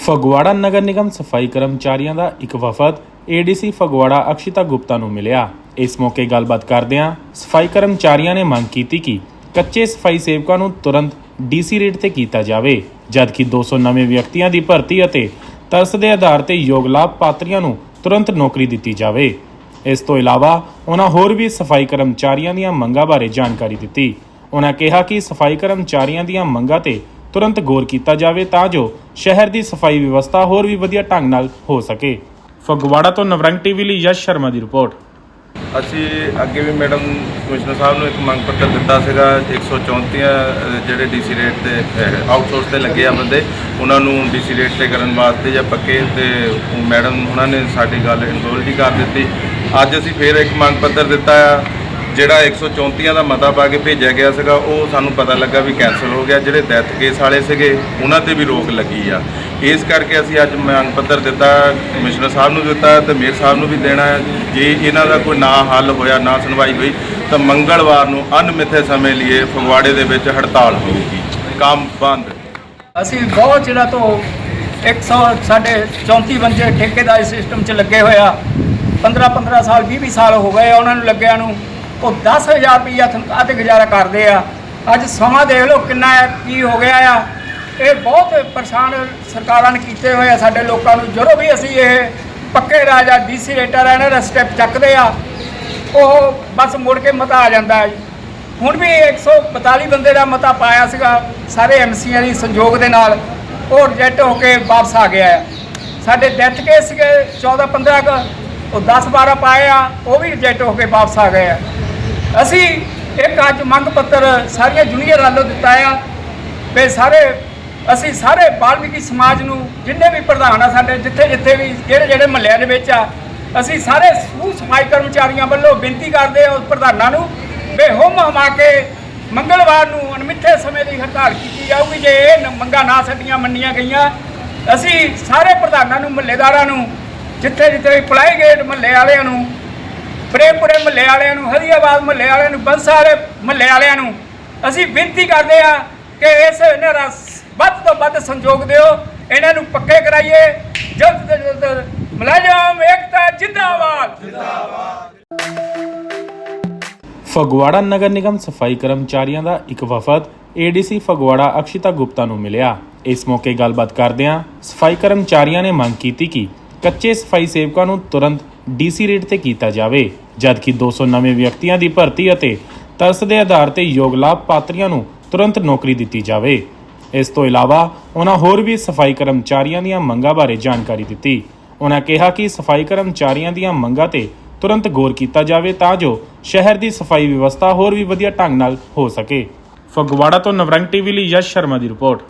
ਫਗਵਾੜਾ ਨਗਰ ਨਿਗਮ ਸਫ਼ਾਈ ਕਰਮਚਾਰੀਆਂ ਦਾ ਇੱਕ ਵਫਦ ਏਡੀਸੀ ਫਗਵਾੜਾ ਅਕਸ਼ਿਤਾ ਗੁਪਤਾ ਨੂੰ ਮਿਲਿਆ। ਇਸ ਮੌਕੇ ਗੱਲਬਾਤ ਕਰਦਿਆਂ ਸਫ਼ਾਈ ਕਰਮਚਾਰੀਆਂ ਨੇ ਮੰਗ ਕੀਤੀ ਕਿ ਕੱਚੇ ਸਫ਼ਾਈ ਸੇਵਕਾਂ ਨੂੰ ਤੁਰੰਤ ਡੀਸੀ ਰੇਟ ਤੇ ਕੀਤਾ ਜਾਵੇ, ਜਦਕਿ 200 ਨਵੇਂ ਵਿਅਕਤੀਆਂ ਦੀ ਭਰਤੀ ਅਤੇ ਤਰਸ ਦੇ ਆਧਾਰ ਤੇ ਯੋਗ ਲਾਭ ਪਾਤਰੀਆਂ ਨੂੰ ਤੁਰੰਤ ਨੌਕਰੀ ਦਿੱਤੀ ਜਾਵੇ। ਇਸ ਤੋਂ ਇਲਾਵਾ ਉਹਨਾਂ ਹੋਰ ਵੀ ਸਫ਼ਾਈ ਕਰਮਚਾਰੀਆਂ ਦੀਆਂ ਮੰਗਾਂ ਬਾਰੇ ਜਾਣਕਾਰੀ ਦਿੱਤੀ। ਉਹਨਾਂ ਕਿਹਾ ਕਿ ਸਫ਼ਾਈ ਕਰਮਚਾਰੀਆਂ ਦੀਆਂ ਮੰਗਾਂ ਤੇ ਤੁਰੰਤ ਗੌਰ ਕੀਤਾ ਜਾਵੇ ਤਾਂ ਜੋ ਸ਼ਹਿਰ ਦੀ ਸਫ਼ਾਈ ਵਿਵਸਥਾ ਹੋਰ ਵੀ ਵਧੀਆ ਢੰਗ ਨਾਲ ਹੋ ਸਕੇ। ਫਗਵਾੜਾ ਤੋਂ ਨਵਰੰਗ ਟੀਵੀ ਲਈ ਯਸ਼ ਸ਼ਰਮਾ ਦੀ ਰਿਪੋਰਟ। ਅਸੀਂ ਅੱਗੇ ਵੀ ਮੈਡਮ ਕਮਿਸ਼ਨਰ ਸਾਹਿਬ ਨੂੰ ਇੱਕ ਮੰਗ ਪੱਤਰ ਦਿੱਤਾ ਸੀਗਾ 134 ਅਹ, ਜਿਹੜੇ ਡੀਸੀ ਰੇਟ ਤੇ ਆਊਟਸੋਰਸ ਤੇ ਲੱਗੇ ਆ ਬੰਦੇ ਉਹਨਾਂ ਨੂੰ ਡੀਸੀ ਰੇਟ ਤੇ ਕਰਨ ਵਾਸਤੇ ਜਾਂ ਪੱਕੇ ਤੇ ਮੈਡਮ ਉਹਨਾਂ ਨੇ ਸਾਡੀ ਗੱਲ ਇਨਰੋਲ ਹੀ ਕਰ ਦਿੱਤੀ। ਅੱਜ ਅਸੀਂ ਫੇਰ ਇੱਕ ਮੰਗ ਪੱਤਰ ਦਿੱਤਾ ਆ ਜਿਹੜਾ 134 ਦਾ ਮਤਾ ਪਾ ਕੇ ਭੇਜਿਆ ਗਿਆ ਸੀਗਾ, ਉਹ ਸਾਨੂੰ ਪਤਾ ਲੱਗਾ ਵੀ ਕੈਨਸਲ ਹੋ ਗਿਆ। ਜਿਹੜੇ ਡੈਥ ਕੇਸ ਵਾਲੇ ਸੀਗੇ, ਉਹਨਾਂ ਤੇ ਵੀ ਰੋਕ ਲੱਗੀ ਆ। ਇਸ ਕਰਕੇ ਅਸੀਂ ਅੱਜ ਮੰਗ ਪੱਤਰ ਦਿੱਤਾ, ਕਮਿਸ਼ਨਰ ਸਾਹਿਬ ਨੂੰ ਦਿੱਤਾ ਤੇ ਮੇਅਰ ਸਾਹਿਬ ਨੂੰ ਵੀ ਦੇਣਾ ਹੈ। ਜੇ ਇਹਨਾਂ ਦਾ ਕੋਈ ਨਾ ਹੱਲ ਹੋਇਆ, ਨਾ ਸੁਣਵਾਈ ਹੋਈ, ਤਾਂ ਮੰਗਲਵਾਰ ਨੂੰ ਅਨਮਿੱਥੇ ਸਮੇਂ ਲਈ ਫਗਵਾੜੇ ਦੇ ਵਿੱਚ ਹੜਤਾਲ ਹੋਊਗੀ ਕੰਮ ਬੰਦ। ਅਸੀਂ ਬਹੁਤ ਚਿਰਾਂ ਤੋਂ 100 ਸਾਡੇ 34 ਬੰਦੇ ਠੇਕੇਦਾਰੀ ਸਿਸਟਮ 'ਚ ਲੱਗੇ ਹੋਇਆ 15 15 ਸਾਲ 20 20 ਸਾਲ ਹੋ ਗਏ ਆ ਉਹਨਾਂ ਨੂੰ ਲੱਗਿਆ ਨੂੰ। ਉਹ 10000 ਰੁਪਈਆ ਤਨਖਾਹ ਤੇ ਗੁਜ਼ਾਰਾ ਕਰਦੇ ਆ। ਅੱਜ ਸਮਾਂ ਦੇਖ ਲਓ ਕਿੰਨਾ ਹੈ, ਕੀ ਹੋ ਗਿਆ ਆ। ਇਹ ਬਹੁਤ ਪਰੇਸ਼ਾਨ ਸਰਕਾਰਾਂ ਨੇ ਕੀਤੇ ਹੋਏ ਆ ਸਾਡੇ ਲੋਕਾਂ ਨੂੰ। ਜਦੋਂ ਵੀ ਅਸੀਂ ਇਹ ਪੱਕੇ ਰਾਜਾ ਡੀਸੀ ਰੇਟਰ ਆ ਇਹਨਾਂ ਦਾ ਸਟੈਪ ਚੱਕਦੇ ਆ ਉਹ ਬਸ ਮੁੜ ਕੇ ਮਤਾ ਆ ਜਾਂਦਾ ਜੀ। ਹੁਣ ਵੀ 142 ਬੰਦੇ ਦਾ ਮਤਾ ਪਾਇਆ ਸੀਗਾ ਸਾਰੇ ਐਮਸੀਆਂ ਦੀ ਸੰਯੋਗ ਦੇ ਨਾਲ। ਉਹ ਰਿਜੈਕਟ ਹੋ ਕੇ ਵਾਪਸ ਆ ਗਿਆ ਹੈ ਸਾਡੇ ਡੈਥ ਕੇਸ ਸੀਗੇ 14 15 ਕ ਉਹ 10 12 ਪਾਏ ਆ ਉਹ ਵੀ ਰਿਜੈਕਟ ਹੋ ਕੇ ਵਾਪਸ ਆ ਗਏ ਆ। ਅਸੀਂ ਇੱਕ ਅੱਜ ਮੰਗ ਪੱਤਰ ਸਾਰੀਆਂ ਜੂਨੀਅਰ ਵੱਲੋਂ ਦਿੱਤਾ ਆ ਵੀ ਸਾਰੇ, ਅਸੀਂ ਸਾਰੇ ਬਾਲਮੀਕੀ ਸਮਾਜ ਨੂੰ ਜਿੰਨੇ ਵੀ ਪ੍ਰਧਾਨ ਆ ਸਾਡੇ, ਜਿੱਥੇ ਜਿੱਥੇ ਵੀ ਜਿਹੜੇ ਜਿਹੜੇ ਮਹੱਲਿਆਂ ਦੇ ਵਿੱਚ ਆ, ਅਸੀਂ ਸਾਰੇ ਸਮੂਹ ਸਮਾਜ ਕਰਮਚਾਰੀਆਂ ਵੱਲੋਂ ਬੇਨਤੀ ਕਰਦੇ ਆ ਉਸ ਪ੍ਰਧਾਨਾਂ ਨੂੰ ਵੀ ਹੁਮ ਹਮਾ ਕੇ ਮੰਗਲਵਾਰ ਨੂੰ ਅਣਮਿੱਥੇ ਸਮੇਂ ਦੀ ਹੜਤਾਲ ਕੀਤੀ ਜਾਊਗੀ, ਜੇ ਇਹ ਮੰਗਾਂ ਨਾ ਸਾਡੀਆਂ ਮੰਨੀਆਂ ਗਈਆਂ। ਅਸੀਂ ਸਾਰੇ ਪ੍ਰਧਾਨਾਂ ਨੂੰ, ਮਹੱਲੇਦਾਰਾਂ ਨੂੰ, ਜਿੱਥੇ ਜਿੱਥੇ ਪਲਾਈ ਗੇਟ ਮਹੱਲੇ ਵਾਲਿਆਂ ਨੂੰ ਪ੍ਰੇਮਪੁਰੇ ਮਹੱਲੇ ਵਾਲਿਆਂ ਨੂੰ, ਹਰੀਆਬਾਦ ਮਹੱਲੇ ਵਾਲਿਆਂ ਨੂੰ ਬੰਸਾ ਮਹੱਲੇ ਵਾਲਿਆਂ ਨੂੰ ਅਸੀਂ ਬੇਨਤੀ ਕਰਦੇ ਆ ਕਿ ਇਸ ਇਹਨਾਂ ਦਾ ਵੱਧ ਤੋਂ ਵੱਧ ਸੰਯੋਗ ਦਿਓ, ਇਹਨਾਂ ਨੂੰ ਪੱਕੇ ਕਰਾਈਏ। ਜਲਦ ਤੋਂ ਜਲਦ ਮੁਲਾਜ਼ਮ ਏਕਤਾ ਜਿੰਦਾਬਾਦ। ਫਗਵਾੜਾ ਨਗਰ ਨਿਗਮ ਸਫ਼ਾਈ ਕਰਮਚਾਰੀਆਂ ਦਾ ਇੱਕ ਵਫਦ, ਏਡੀਸੀ ਫਗਵਾੜਾ ਅਕਸ਼ਿਤਾ ਗੁਪਤਾ ਨੂੰ ਮਿਲਿਆ। ਇਸ ਮੌਕੇ ਗੱਲਬਾਤ ਕਰਦਿਆਂ ਸਫ਼ਾਈ ਕਰਮਚਾਰੀਆਂ ਨੇ ਮੰਗ ਕੀਤੀ ਕਿ ਕੱਚੇ ਸਫ਼ਾਈ ਸੇਵਕਾਂ ਨੂੰ ਤੁਰੰਤ ਡੀਸੀ ਰੇਟ ਤੇ ਕੀਤਾ ਜਾਵੇ, ਜਦਕਿ 200 ਨਵੇਂ ਵਿਅਕਤੀਆਂ ਦੀ ਭਰਤੀ ਅਤੇ ਤਰਸ ਦੇ ਆਧਾਰ ਤੇ ਯੋਗ ਲਾਭ ਪਾਤਰੀਆਂ ਨੂੰ ਤੁਰੰਤ ਨੌਕਰੀ ਦਿੱਤੀ ਜਾਵੇ। ਇਸ ਤੋਂ ਇਲਾਵਾ ਉਹਨਾਂ ਹੋਰ ਵੀ ਸਫ਼ਾਈ ਕਰਮਚਾਰੀਆਂ ਦੀਆਂ ਮੰਗਾਂ ਬਾਰੇ ਜਾਣਕਾਰੀ ਦਿੱਤੀ। ਉਹਨਾਂ ਕਿਹਾ ਕਿ ਸਫ਼ਾਈ ਕਰਮਚਾਰੀਆਂ ਦੀਆਂ ਮੰਗਾਂ ਤੇ ਤੁਰੰਤ ਗੌਰ ਕੀਤਾ ਜਾਵੇ ਤਾਂ ਜੋ ਸ਼ਹਿਰ ਦੀ ਸਫ਼ਾਈ ਵਿਵਸਥਾ ਹੋਰ ਵੀ ਵਧੀਆ ਢੰਗ ਨਾਲ ਹੋ ਸਕੇ। ਫਗਵਾੜਾ ਤੋਂ ਨਵਰੰਗ ਟੀਵੀ ਲਈ ਯਸ਼ ਸ਼ਰਮਾ ਦੀ ਰਿਪੋਰਟ।